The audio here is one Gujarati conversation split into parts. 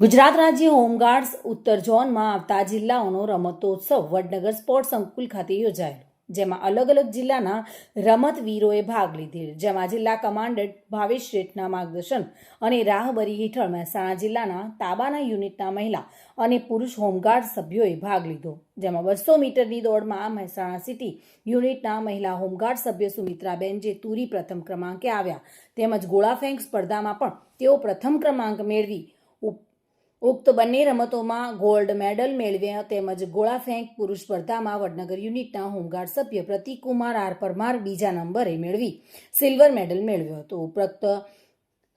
ગુજરાત રાજ્ય હોમગાર્ડ્સ ઉત્તર ઝોનમાં આવતા જિલ્લાઓનો રમતોત્સવ વડનગર સ્પોર્ટ્સ સંકુલ ખાતે યોજાયો જેમાં અલગ અલગ જિલ્લાના રમતવીરોએ ભાગ લીધેલ. જેમાં જિલ્લા કમાન્ડર ભાવેશ શેઠના માર્ગદર્શન અને રાહબરી હેઠળ મહેસાણા જિલ્લાના તાબાના યુનિટના મહિલા અને પુરુષ હોમગાર્ડ સભ્યોએ ભાગ લીધો. જેમાં બસો મીટરની દોડમાં મહેસાણા સિટી યુનિટના મહિલા હોમગાર્ડ સભ્ય સુમિત્રાબેન જે તુરી પ્રથમ ક્રમાંકે આવ્યા. તેમજ ગોળા ફેંક સ્પર્ધામાં પણ તેઓ પ્રથમ ક્રમાંક મેળવી ઉક્ત બંને રમતોમાં ગોલ્ડ મેડલ મેળવ્યા તેમજ ગોળા ફેંક પુરુષ સ્પર્ધામાં વડનગર યુનિટના હોમગાર્ડ સભ્ય પ્રતિકુમાર આર પરમાર બીજા નંબરે મેળવી સિલ્વર મેડલ મેળવ્યો હતો. ઉપરોક્ત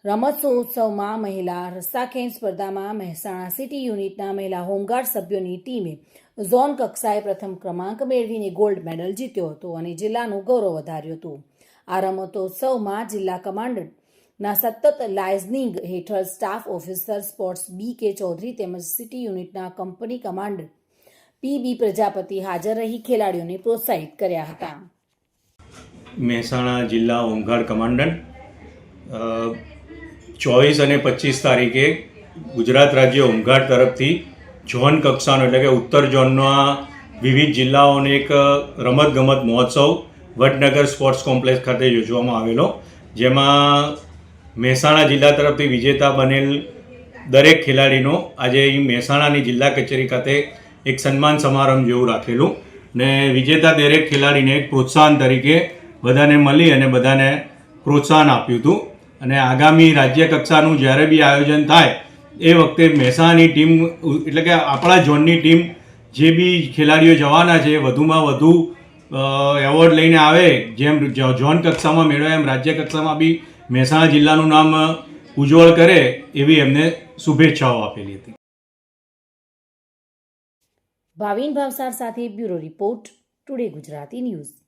રમતોત્સવમાં મહિલા રસ્સાખેંચ સ્પર્ધામાં મહેસાણા સિટી યુનિટના મહિલા હોમગાર્ડ સભ્યોની ટીમે ઝોન કક્ષાએ પ્રથમ ક્રમાંક મેળવીને ગોલ્ડ મેડલ જીત્યો હતો અને જિલ્લાનું ગૌરવ વધાર્યું હતું. આ રમતોત્સવમાં જિલ્લા કમાન્ડન્ટ ના, સતત લાયઝનિંગ હેઠળ સ્ટાફ ઓફિસર સ્પોર્ટ્સ બી કે ચૌધરી તેમજ સિટી યુનિટના company commander P B Prajapati હાજર રહી ખેલાડીઓને પ્રોત્સાહિત કર્યા હતા. મહેસાણા જિલ્લા ઓમઘાર કમાન્ડન્ટ ચોવીસ અને પચીસ તારીખે ગુજરાત રાજ્ય ઓમઘાડ તરફથી ઝોન કક્ષાનો, એટલે કે ઉત્તર ઝોનના વિવિધ જિલ્લાઓને એક રમતગમત મહોત્સવ વડનગર સ્પોર્ટ્સ કોમ્પ્લેક્સ ખાતે યોજવામાં આવેલો, જેમાં મહેસાણા જિલ્લા તરફથી વિજેતા બનેલ દરેક ખેલાડીનો આજે અહીં મહેસાણાની જિલ્લા કચેરી ખાતે એક સન્માન સમારંભ જેવું રાખેલું ને વિજેતા દરેક ખેલાડીને એક પ્રોત્સાહન તરીકે બધાને મળી અને બધાને પ્રોત્સાહન આપ્યું હતું. અને આગામી રાજ્ય કક્ષાનું જ્યારે બી આયોજન થાય, એ વખતે મહેસાણાની ટીમ એટલે કે આપણા ઝોનની ટીમ જે બી ખેલાડીઓ જવાના છે વધુમાં વધુ એવોર્ડ લઈને આવે, જેમ ઝોન કક્ષામાં મેળવે એમ રાજ્ય કક્ષામાં બી મહેસાણા જિલ્લાનું નામ ઉજ્જવળ કરે એવી એમને શુભેચ્છાઓ આપેલી હતી. ભાવિન ભાવસાર સાથે bureau report, today Gujarati news.